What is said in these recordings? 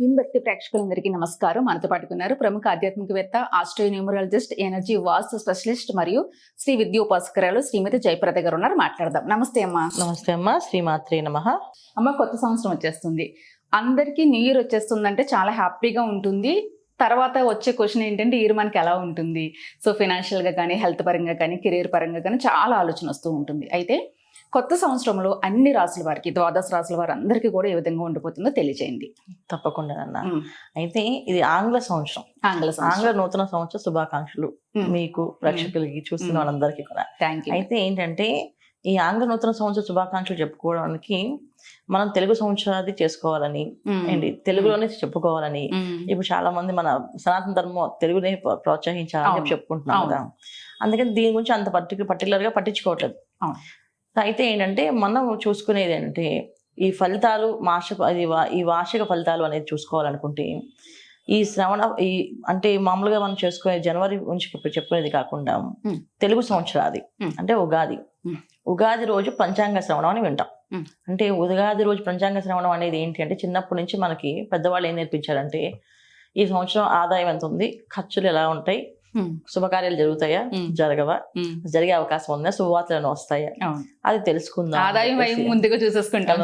విన్భక్తి ప్రేక్షకులందరికీ నమస్కారం. మనతో పాటుకున్నారు ప్రముఖ ఆధ్యాత్మికవేత్త astro numerologist energy vastu specialist మరియు శ్రీ విద్యోపాసకరాలు శ్రీమతి జయప్రద గారు ఉన్నారు. మాట్లాడదాం. నమస్తే అమ్మా. నమస్తే అమ్మ. శ్రీమాత్రే నమ. అమ్మ కొత్త సంవత్సరం వచ్చేస్తుంది. అందరికీ న్యూ ఇయర్ వచ్చేస్తుందంటే చాలా హ్యాపీగా ఉంటుంది. తర్వాత వచ్చే క్వశ్చన్ ఏంటంటే ఇయర్ మనకి ఎలా ఉంటుంది? సో ఫినాన్షియల్గా కానీ హెల్త్ పరంగా కానీ కెరీర్ పరంగా కానీ చాలా ఆలోచన వస్తూ ఉంటుంది. అయితే కొత్త సంవత్సరంలో అన్ని రాసుల వారికి ద్వాదశ రాసుల వారు అందరికీ కూడా ఏ విధంగా ఉండిపోతుందో తెలియజేయండి తప్పకుండా అన్న. అయితే ఇది ఆంగ్ల సంవత్సరం ఆంగ్ల ఆంగ్ల నూతన సంవత్సర శుభాకాంక్షలు. మీకు ప్రేక్షకులకి చూస్తున్న. వాళ్ళందరికీ కూడా థ్యాంక్ యూ అయితే ఏంటంటే ఈ ఆంగ్ల నూతన సంవత్సర శుభాకాంక్షలు చెప్పుకోవడానికి మనం తెలుగు సంవత్సరాది చేసుకోవాలని ఏంటి తెలుగులోనే చెప్పుకోవాలని ఇప్పుడు చాలా మంది మన సనాతన ధర్మం తెలుగునే ప్ర- ప్రోత్సహించాలని. చెప్పుకుంటున్నాం. కదా అందుకని దీని గురించి అంత పర్టికులర్ పర్టికులర్గా పట్టించుకోవట్లేదు. అయితే ఏంటంటే మనం చూసుకునేది ఏంటంటే ఈ ఫలితాలు మాస వా- ఈ వార్షిక ఫలితాలు అనేది చూసుకోవాలనుకుంటే ఈ శ్రవణ ఈ అంటే మామూలుగా మనం చేసుకునే జనవరి నుంచి చెప్ప- చెప్పుకునేది కాకుండా. తెలుగు సంవత్సరాది. అంటే ఉగాది. ఉగాది రోజు పంచాంగ శ్రవణం అని వింటాం. అంటే ఉగాది రోజు పంచాంగ శ్రవణం అనేది ఏంటి అంటే చిన్నప్పటి నుంచి మనకి పెద్దవాళ్ళు ఏం నేర్పించారంటే ఈ సంవత్సరం ఆదాయం ఎంత ఉంది ఖర్చులు ఎలా ఉంటాయి శుభకార్యాలు జరుగుతాయా. జరగవా? జరిగే అవకాశం ఉందా? శుభవార్తలను వస్తాయా? అది తెలుసుకుందాం. ఆదాయం ముందుగా చూసేసుకుంటాం.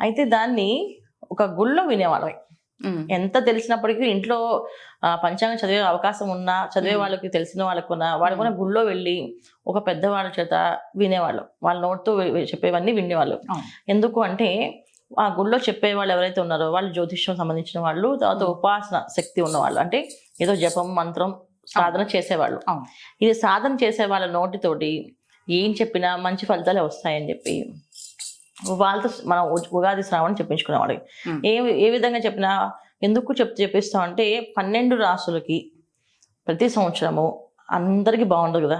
అయితే దాన్ని ఒక గుళ్ళో వినేవాళ్ళం. ఎంత తెలిసినప్పటికీ ఇంట్లో పంచాంగం చదివే అవకాశం ఉన్నా చదివే. వాళ్ళకి తెలిసిన వాళ్ళకున్నా వాళ్ళు కూడా గుళ్ళో వెళ్ళి ఒక పెద్దవాళ్ళ చేత వినేవాళ్ళు. వాళ్ళ నోటితో చెప్పేవన్నీ వినేవాళ్ళు. ఎందుకు అంటే ఆ గుళ్ళో చెప్పే వాళ్ళు ఎవరైతే ఉన్నారో వాళ్ళు జ్యోతిష్యం సంబంధించిన వాళ్ళు తర్వాత. ఉపాసన శక్తి ఉన్నవాళ్ళు. అంటే ఏదో జపం మంత్రం సాధన చేసేవాళ్ళు. ఇది సాధన చేసే వాళ్ళ నోటితోటి ఏం చెప్పినా మంచి ఫలితాలే వస్తాయని చెప్పి వాళ్ళతో మనం ఉగాది శ్రావణం చెప్పించుకునేవాడు మ్మ్. ఏ ఏ విధంగా చెప్పినా ఎందుకు చెప్ చెప్పిస్తాం అంటే పన్నెండు రాసులకి ప్రతి సంవత్సరము అందరికీ బాగుండదు కదా.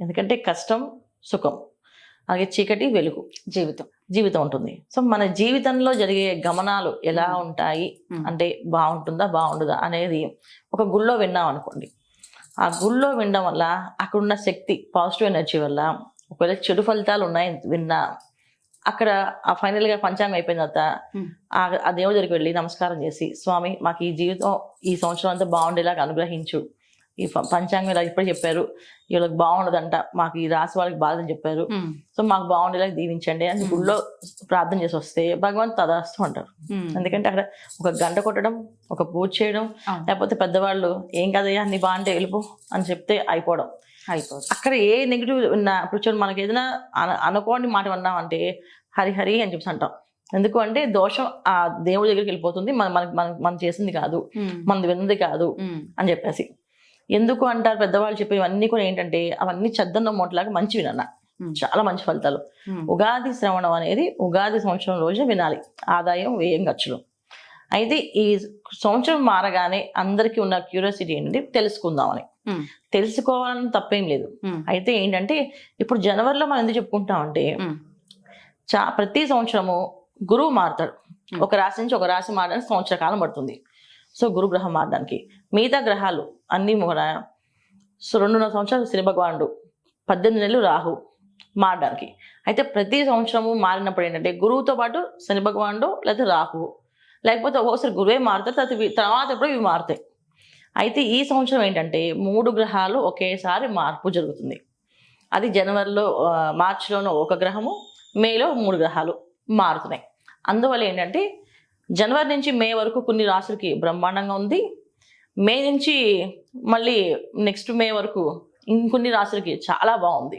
ఎందుకంటే కష్టం సుఖం. అలాగే చీకటి వెలుగు. జీవితం. జీవితం ఉంటుంది. సో మన జీవితంలో జరిగే గమనాలు ఎలా. ఉంటాయి. అంటే బాగుంటుందా బాగుండదా అనేది ఒక గుళ్ళో విన్నాం అనుకోండి. ఆ గుళ్ళో వినడం వల్ల అక్కడ ఉన్న శక్తి పాజిటివ్ ఎనర్జీ వల్ల ఒకవేళ చెడు ఫలితాలు ఉన్నాయి విన్నా అక్కడ ఆ final గా పంచాంగం అయిపోయిన తర్వాత ఆ దేవుడి దగ్గరికి వెళ్ళి నమస్కారం చేసి స్వామి మాకు ఈ జీవితం ఈ సంవత్సరం అంతా బాగుండేలాగా అనుగ్రహించు. ఈ పంచాంగం ఇలా ఇప్పుడు చెప్పారు వీళ్ళకి బాగుండదంట మాకు ఈ రాసి వాళ్ళకి బాధని చెప్పారు. సో మాకు బాగుండేలాగా దీవించండి అని. గుళ్ళో ప్రార్థన చేసి వస్తే భగవంత్ తదాస్తు అంటారు ఉమ్. ఎందుకంటే అక్కడ ఒక గంట కొట్టడం ఒక పూజ చేయడం. లేకపోతే పెద్దవాళ్ళు ఏం కదయ్యా నీ బాగుంటే వెళ్ళిపో అని చెప్తే అయిపోవడం అయిపోతుంది అక్కడ ఏ నెగిటివ్ ఉన్నా ఇప్పుడు చూడండి మనకి ఏదైనా అన- అనుకోని మాట అన్నామంటే హరి హరి అని చెప్పి అంటాం ఎందుకు అంటే దోషం ఆ దేవుడి దగ్గరికి వెళ్ళిపోతుంది మన మనకి మనం మనం చేసింది కాదు. మనది విన్నది కాదు. అని చెప్పేసి ఎందుకు అంటారు పెద్దవాళ్ళు చెప్పేవన్నీ కూడా ఏంటంటే అవన్నీ చెద్దన్న మూటలాగా మంచివి నాన్న ఉమ్. చాలా మంచి ఫలితాలు. ఉగాది శ్రవణం అనేది ఉగాది సంవత్సరం రోజు వినాలి ఆదాయం వ్యయం ఖర్చులు అయితే ఈ సంవత్సరం మారగానే అందరికీ ఉన్న క్యూరియాసిటీ ఏంటంటే తెలుసుకుందామని. తెలుసుకోవాలని తప్పేం లేదు. అయితే ఏంటంటే ఇప్పుడు జనవరిలో మనం ఎందుకు చెప్పుకుంటామంటే. చా ప్రతి సంవత్సరము గురువు మారుతాడు. ఒక రాశి నుంచి ఒక రాశి మారడానికి సంవత్సర కాలం పడుతుంది సో గురు గ్రహం మారడానికి మిగతా గ్రహాలు అన్నీ కూడా సో రెండున్నర సంవత్సరాలు శని భగవానుడు పద్దెనిమిది నెలలు రాహు మారడానికి. అయితే ప్రతి సంవత్సరము మారినప్పుడు ఏంటంటే గురువుతో పాటు శని భగవానుడు లేకపోతే రాహు లేకపోతే ఒక్కోసారి గురువే మారుతారు తర్వాత తర్వాత ఎప్పుడు ఇవి మారుతాయి. అయితే ఈ సంవత్సరం ఏంటంటే మూడు గ్రహాలు ఒకేసారి మార్పు జరుగుతుంది. అది జనవరిలో ఆ, మార్చిలోనో ఒక గ్రహము మేలో మూడు గ్రహాలు మారుతున్నాయి. అందువల్ల ఏంటంటే జనవరి నుంచి మే వరకు కొన్ని రాశులకి బ్రహ్మాండంగా ఉంది మే నుంచి మళ్ళీ నెక్స్ట్ మే వరకు ఇంకొన్ని రాసులకి చాలా బాగుంది.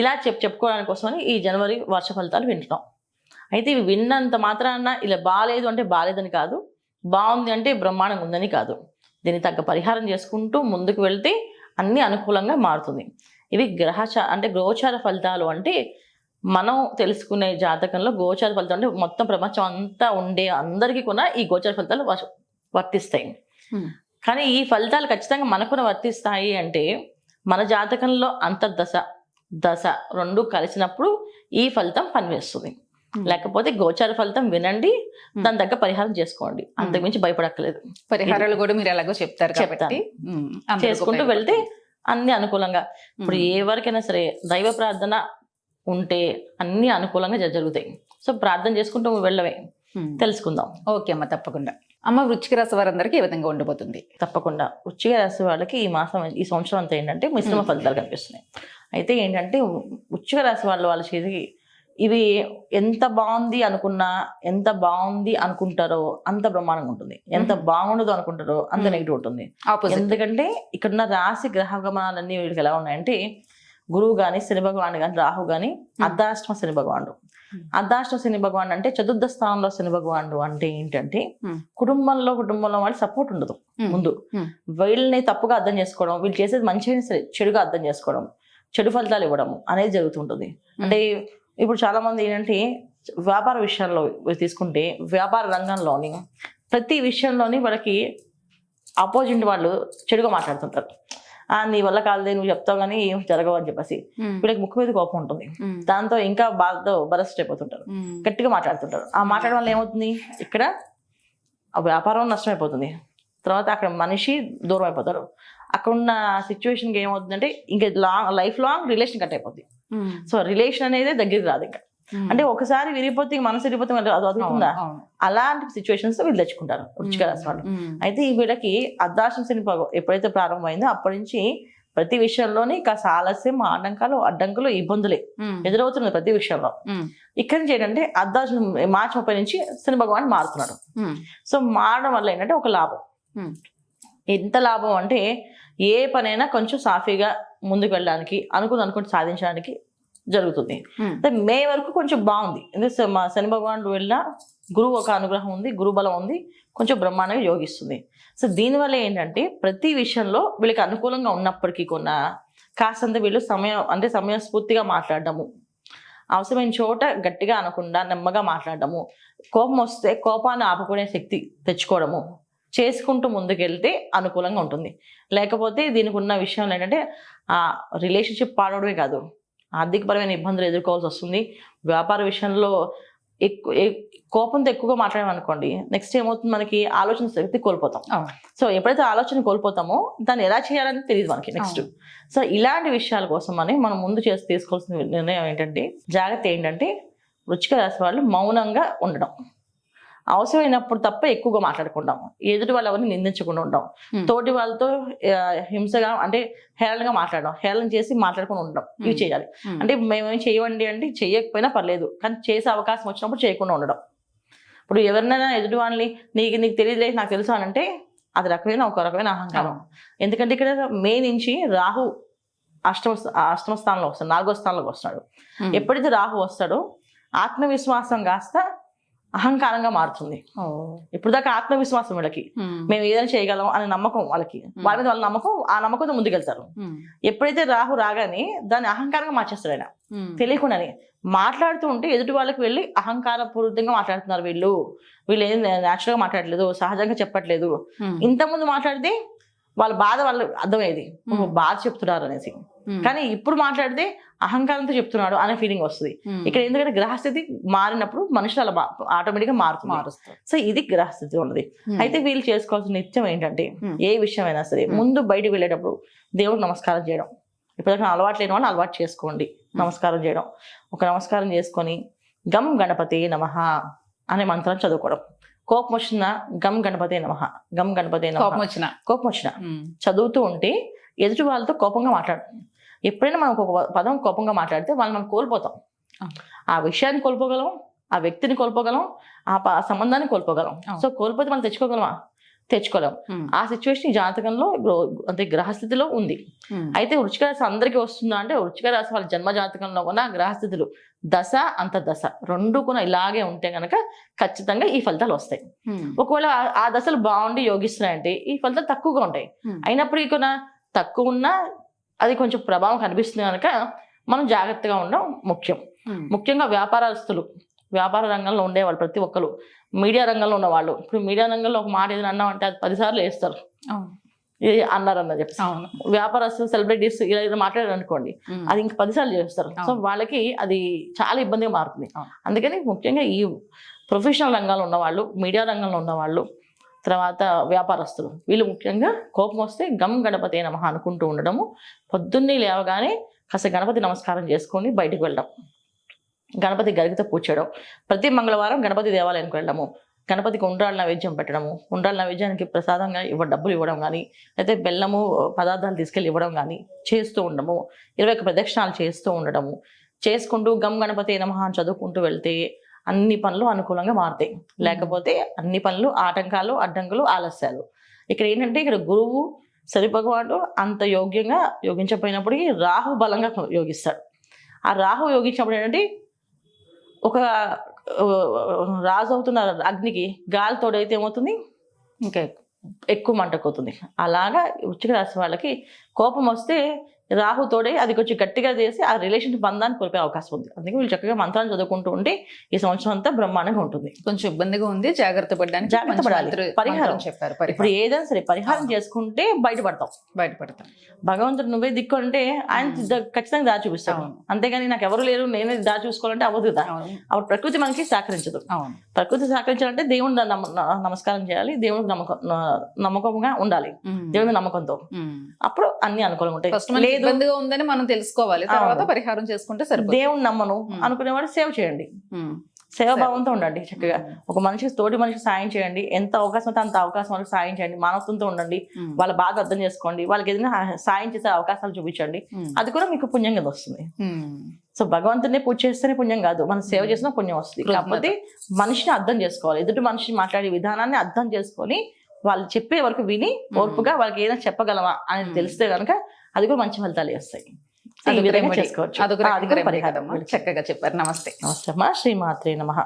ఇలా చెప్ చెప్పుకోవడానికి కోసమని ఈ జనవరి వర్ష ఫలితాలు వింటున్నాం. అయితే ఇవి విన్నంత మాత్రాన ఇలా బాగాలేదు అంటే బాగాలేదని కాదు బాగుంది అంటే బ్రహ్మాండంగా ఉందని కాదు. దీనికి తగ్గ పరిహారం చేసుకుంటూ ముందుకు వెళ్తే అన్ని అనుకూలంగా మారుతుంది. ఇవి గ్రహచ అంటే గోచార ఫలితాలు అంటే మనం తెలుసుకునే జాతకంలో గోచార ఫలితాలు అంటే మొత్తం ప్రపంచం అంతా ఉండే అందరికీ కూడా ఈ గోచార ఫలితాలు వర్తిస్తాయి. కానీ ఈ ఫలితాలు ఖచ్చితంగా మనకు కూడా వర్తిస్తాయి అంటే మన జాతకంలో అంతర్దశ దశ రెండు కలిసినప్పుడు ఈ ఫలితం పనివేస్తుంది Hmm. లేకపోతే గోచార ఫలితం వినండి దాని తగ్గ పరిహారం చేసుకోండి. అంతకుమించి భయపడక్కలేదు పరిహారాలు కూడా మీరు ఎలాగో చెప్తారు కాబట్టి. చేసుకుంటూ వెళ్తే అన్ని అనుకూలంగా. ఇప్పుడు ఉమ్. ఎవరికైనా సరే దైవ ప్రార్థన ఉంటే అన్ని అనుకూలంగా జరుగుతాయి. సో ప్రార్థన చేసుకుంటూ వెళ్ళవే. తెలుసుకుందాం. ఓకే అమ్మ తప్పకుండా. అమ్మ వృచ్చిక రాశి వారందరికీ ఏ విధంగా ఉండబోతుంది తప్పకుండా. వృశ్చిక రాశి వాళ్ళకి ఈ మాసం ఈ సంవత్సరం అంతా ఏంటంటే మిశ్రమ. ఫలితాలు కనిపిస్తున్నాయి. అయితే ఏంటంటే వృశ్చిక రాశి వాళ్ళు వాళ్ళ చేతికి ఇవి ఎంత బాగుంది అనుకున్నా ఎంత బాగుంది అనుకుంటారో అంత బ్రహ్మాండంగా ఉంటుంది. ఎంత. బాగుండదు అనుకుంటారో అంత. నెగిటివ్ ఉంటుంది. ఎందుకంటే ఇక్కడున్న రాశి గ్రహ గమనాలన్నీ వీళ్ళకి ఎలా ఉన్నాయంటే గురువు గాని శని భగవాన్ గాని రాహు గాని అర్ధాష్టమ శని భగవానుడు. Hmm. అర్ధాష్టమ శని భగవాన్ అంటే చతుర్థ స్థానంలో శని భగవానుడు అంటే ఏంటంటే Hmm. కుటుంబంలో కుటుంబంలో వాళ్ళ సపోర్ట్ ఉండదు ముందు Hmm. వీళ్ళని తప్పుగా అర్థం చేసుకోవడం వీళ్ళు చేసేది మంచిగా సరే చెడుగా అర్థం చేసుకోవడం చెడు ఫలితాలు ఇవ్వడం అనేది జరుగుతుంటుంది అంటే ఇప్పుడు చాలా మంది ఏంటంటే వ్యాపార విషయాల్లో తీసుకుంటే వ్యాపార రంగంలోని ప్రతి విషయంలోని వాళ్ళకి ఆపోజిట్ వాళ్ళు చెడుగా మాట్లాడుతుంటారు నీ వల్ల కాదే నువ్వు చెప్తావు కానీ ఏం జరగవు అని చెప్పేసి వీళ్ళకి ముక్కు మీద కోపం ఉంటుంది. దాంతో ఇంకా బాధతో బరస్ట్ అయిపోతుంటారు గట్టిగా మాట్లాడుతుంటారు. ఆ మాట్లాడడం వల్ల ఏమవుతుంది? ఇక్కడ ఆ వ్యాపారం నష్టమైపోతుంది. తర్వాత అక్కడ మనిషి దూరం అయిపోతారు అక్కడ ఉన్న సిచ్యువేషన్కి ఏమవుతుందంటే ఇంకా long life long relation cut అయిపోతుంది సో రిలేషన్ అనేది దగ్గరికి రాదు ఇంకా. అంటే ఒకసారి విరిగిపోతే ఇంక మనసు విరిగిపోతే అది వదులుతుందా? అలాంటి సిచ్యువేషన్స్ వీళ్ళు తెచ్చుకుంటారు రుచిగా రాసి వాళ్ళు. అయితే ఈ వీళ్ళకి అర్ధాశం శని ఎప్పుడైతే ప్రారంభమైందో అప్పటి నుంచి ప్రతి విషయంలోని కాస్త ఆలస్యం ఆటంకాలు అడ్డంకులు ఇబ్బందులే ఎదురవుతున్నది ప్రతి విషయంలో. ఇక్కడి నుంచి ఏంటంటే అర్ధాశం మార్చి ముప్పై నుంచి శని భగవాన్ మారుతున్నాడు సో మారడం వల్ల ఏంటంటే ఒక లాభం. Hmm. ఎంత లాభం అంటే ఏ పనైనా కొంచెం సాఫీగా ముందుకు వెళ్ళడానికి అనుకుని అనుకుని సాధించడానికి జరుగుతుంది. అయితే మే వరకు కొంచెం బాగుంది. ఎందుకంటే మా శని భగవానుడు వెళ్ళిన గురువు ఒక అనుగ్రహం ఉంది గురు బలం ఉంది కొంచెం బ్రహ్మాండంగా యోగిస్తుంది. సో దీనివల్ల ఏంటంటే ప్రతి విషయంలో వీళ్ళకి అనుకూలంగా ఉన్నప్పటికీ కొన్న కాస్తంత వీళ్ళు సమయం అంటే సమయస్ఫూర్తిగా మాట్లాడడము అవసరమైన చోట గట్టిగా అనకుండా నెమ్మగా మాట్లాడడము కోపం వస్తే కోపాన్ని ఆపుకునే శక్తి తెచ్చుకోవడము చేసుకుంటూ ముందుకెళ్తే అనుకూలంగా ఉంటుంది. లేకపోతే దీనికి ఉన్న విషయం ఏంటంటే ఆ రిలేషన్షిప్ పాడవడమే కాదు. ఆర్థికపరమైన ఇబ్బందులు ఎదుర్కోవాల్సి వస్తుంది. వ్యాపార విషయంలో ఎక్కువ కోపంతో ఎక్కువగా మాట్లాడామనుకోండి నెక్స్ట్ ఏమవుతుంది మనకి? ఆలోచన శక్తి కోల్పోతాం. సో ఎప్పుడైతే ఆలోచన కోల్పోతామో దాన్ని ఎలా చేయాలని తెలియదు మనకి నెక్స్ట్. సో ఇలాంటి విషయాల కోసం అని మనం ముందు చేసి తీసుకోవాల్సిన నిర్ణయం ఏంటంటే జాగ్రత్త ఏంటంటే రుచిక రాశి వాళ్ళు మౌనంగా ఉండడం. అవసరమైనప్పుడు తప్ప ఎక్కువగా మాట్లాడుకుంటాం. ఎదుటి వాళ్ళు ఎవరిని నిందించకుండా ఉంటాం. తోటి వాళ్ళతో హింసగా అంటే హేళనగా మాట్లాడడం హేళన చేసి మాట్లాడుకుని ఉండడం ఇవి. చేయాలి. అంటే మేమేం చేయవండి అంటే చేయకపోయినా పర్లేదు కానీ చేసే అవకాశం వచ్చినప్పుడు చేయకుండా ఉండడం. ఇప్పుడు ఎవరినైనా ఎదుటి వాళ్ళని నీకు నీకు తెలియదులే నాకు తెలుసు అని అంటే అది రకమైన ఒక రకమైన అహంకారం. ఎందుకంటే ఇక్కడ మే నుంచి రాహు అష్టమ అష్టమ స్థానంలో వస్తాడు నాలుగో స్థానంలోకి వస్తాడు. ఎప్పుడైతే రాహు వస్తాడో ఆత్మవిశ్వాసం కాస్త అహంకారంగా మారుతుంది. ఇప్పుడు దాకా ఆత్మవిశ్వాసం వీళ్ళకి. మేము ఏదైనా చేయగలం అనే నమ్మకం వాళ్ళకి. వాళ్ళ మీద వాళ్ళ నమ్మకం ఆ నమ్మకంతో ముందుకెళ్తారు. ఎప్పుడైతే రాహు రాగానే దాన్ని అహంకారంగా మార్చేస్తాడు ఆయన. తెలియకుండానే మాట్లాడుతూ ఉంటే ఎదుటి వాళ్ళకి వెళ్ళి అహంకార పూరితంగా మాట్లాడుతున్నారు వీళ్ళు. వీళ్ళు ఏం న్యాచురల్గా మాట్లాడలేదు సహజంగా చెప్పట్లేదు. ఇంతకుముందు మాట్లాడితే వాళ్ళ బాధ వాళ్ళు అర్థమయ్యేది. బాధ చెప్తున్నారు అనేసి. కానీ ఇప్పుడు మాట్లాడితే అహంకారంతో చెప్తున్నాడు అనే ఫీలింగ్ వస్తుంది. ఇక్కడ ఎందుకంటే గ్రహస్థితి మారినప్పుడు మనుషులు అలా ఆటోమేటిక్గా మారుతుంది. మారుస్తారు. సో ఇది గ్రహస్థితి ఉన్నది. అయితే వీళ్ళు చేసుకోవాల్సిన నిత్యం ఏంటంటే Hmm. ఏ విషయమైనా సరే Hmm. ముందు బయటికి వెళ్ళేటప్పుడు దేవుడికి నమస్కారం చేయడం. ఇప్పటిదాకా అలవాటు లేని వాళ్ళు అలవాటు చేసుకోండి. నమస్కారం చేయడం. ఒక నమస్కారం చేసుకొని గమ్ గణపతి నమః అనే మంత్రం చదువుకోవడం. కోపం వచ్చిన గమ్ గణపతి నమః గమ్ గణపతి కోపం వచ్చిన. కోపం వచ్చిన. చదువుతూ ఉంటే ఎదుటి వాళ్ళతో కోపంగా మాట్లాడు. ఎప్పుడైనా మనం ఒక పదం కోపంగా మాట్లాడితే వాళ్ళు మనం కోల్పోతాం. ఆ. విషయాన్ని కోల్పోగలం ఆ వ్యక్తిని కోల్పోగలం ఆ సంబంధాన్ని కోల్పోగలం. సో కోల్పోతే మనం తెచ్చుకోగలమా? తెచ్చుకోలేం. ఆ సిచ్యువేషన్ ఈ జాతకంలో అంటే గ్రహస్థితిలో ఉంది. అయితే వృచ్చిక రాశి అందరికీ వస్తుందా అంటే వృచ్చిక రాశి వాళ్ళ జన్మ జాతకంలో కూడా గ్రహస్థితులు దశ అంత దశ రెండు కూడా ఇలాగే ఉంటే గనక ఖచ్చితంగా ఈ ఫలితాలు వస్తాయి. ఒకవేళ ఆ- ఆ దశలు బాగుండి యోగిస్తున్నాయంటే ఈ ఫలితాలు తక్కువగా ఉంటాయి. అయినప్పటికీ కూడా తక్కువ ఉన్నా అది కొంచెం ప్రభావం కనిపిస్తుంది కనుక మనం జాగ్రత్తగా ఉండడం ముఖ్యం. ముఖ్యంగా వ్యాపారస్తులు వ్యాపార రంగంలో ఉండేవాళ్ళు ప్రతి ఒక్కరు మీడియా రంగంలో ఉన్నవాళ్ళు. ఇప్పుడు మీడియా రంగంలో ఒక మాట ఏదైనా అన్నామంటే అది పదిసార్లు వేస్తారు. ఇది అన్నారన్న చెప్పి వ్యాపారస్తులు సెలబ్రిటీస్ ఇలా ఏదో మాట్లాడారు అనుకోండి అది ఇంకా పదిసార్లు చేస్తారు. సో. వాళ్ళకి అది చాలా ఇబ్బందిగా మారుతుంది. అందుకని ముఖ్యంగా ఈ ప్రొఫెషనల్ రంగాల్లో ఉన్నవాళ్ళు మీడియా రంగంలో ఉన్నవాళ్ళు తర్వాత వ్యాపారస్తులు. వీళ్ళు ముఖ్యంగా కోపం వస్తే గమ్ గణపతి నమ అనుకుంటూ ఉండడము. పొద్దున్నే లేవగానే కాస్త గణపతి నమస్కారం చేసుకొని బయటకు వెళ్ళడం. గణపతి గరికతో పూజ చేయడం ప్రతి మంగళవారం గణపతి దేవాలయానికి వెళ్ళడము. గణపతికి ఉండ్రాళ్ళ నైవేద్యం పెట్టడము. ఉండ్రాళ్ళ నైవేద్యానికి ప్రసాదంగా ఇవ్వ డబ్బులు ఇవ్వడం కానీ అయితే బెల్లము పదార్థాలు తీసుకెళ్ళి ఇవ్వడం కానీ చేస్తూ ఉండము ఇరవై ప్రదక్షిణాలు చేస్తూ ఉండడము. చేసుకుంటూ గమ్ గణపతి నమః అని చదువుకుంటూ వెళ్తే అన్ని పనులు అనుకూలంగా మారుతాయి. లేకపోతే అన్ని పనులు ఆటంకాలు అడ్డంకులు ఆలస్యాలు. ఇక్కడ ఏంటంటే ఇక్కడ గురువు శని భగవానుడు అంత యోగ్యంగా యోగించకపోయినప్పటికీ రాహు బలంగా యోగిస్తాడు. ఆ రాహు యోగించినప్పుడు ఏంటంటే ఒక రాజు అవుతున్న అగ్నికి గాలి తోడైతే ఏమవుతుంది? ఇంకా ఎక్కువ మంటకొతుంది అలాగా వృశ్చిక రాశి వాళ్ళకి కోపం వస్తే రాహు తోడే అది కొంచెం గట్టిగా చేసి ఆ రిలేషన్ బంధాన్ని కోల్పోయే అవకాశం ఉంది. అందుకే వీళ్ళు చక్కగా మంత్రాలు చదువుకుంటూ ఉంటే ఈ సంవత్సరం అంతా బ్రహ్మాండంగా ఉంటుంది. కొంచెం ఇబ్బందిగా ఉంది. జాగ్రత్త పడడానికి జాగ్రత్త పడాలి. పరిహారం. చెప్పారు. ఇప్పుడు ఏదైనా సరే పరిహారం. చేసుకుంటే బయటపడతాం. బయటపడతాం. భగవంతుడు నువ్వే దిక్కు అంటే ఆయన ఖచ్చితంగా దారి చూపిస్తాడు. అవును. అంతేగాని నాకు ఎవరు లేరు నేనే దారి చూసుకోవాలంటే అవ్వదు కదా. అప్పుడు ప్రకృతి మనకి సహకరించదు. ప్రకృతి సహకరించాలంటే దేవుడు నమ్మ- న- నమస్కారం చేయాలి. దేవుడికి నమ్మకం నమ్మకంగా ఉండాలి. దేవుడి నమ్మకంతో. అప్పుడు అన్ని అనుకూలంగా ఉంటాయి. ఇబ్బందిగా ఉందని మనం తెలుసుకోవాలి. తర్వాత. పరిహారం చేసుకుంటే సరిపోతుంది. దేవుని నమ్మను. మ్మ్. అనుకునేవాడు సేవ చేయండి. సేవాభావంతో ఉండండి చక్కగా. ఒక మనిషికి తోటి మనిషికి సాయం చేయండి. ఎంత అవకాశం అయితే అంత అవకాశం వాళ్ళకి సాయం చేయండి. మానవత్వంతో ఉండండి. వాళ్ళ బాగా అర్థం చేసుకోండి. వాళ్ళకి ఏదైనా సాయం చేసే అవకాశాలు చూపించండి. అది కూడా మీకు పుణ్యం కింద వస్తుంది. సో భగవంతునే పూజ చేస్తేనే పుణ్యం కాదు. మనం సేవ చేసినా పుణ్యం వస్తుంది. కాకపోతే మనిషిని అర్థం చేసుకోవాలి. ఎదుటి మనిషి మాట్లాడే విధానాన్ని అర్థం చేసుకొని వాళ్ళు చెప్పే వరకు విని ఓర్పుగా వాళ్ళకి ఏదైనా చెప్పగలమా మ్మ్. తెలిస్తే కనుక అది కూడా మంచి ఫలితాలు వస్తాయి. చేసుకోవచ్చు. చక్కగా చెప్పారు. నమస్తే. నమస్తే శ్రీమాత్రే నమ.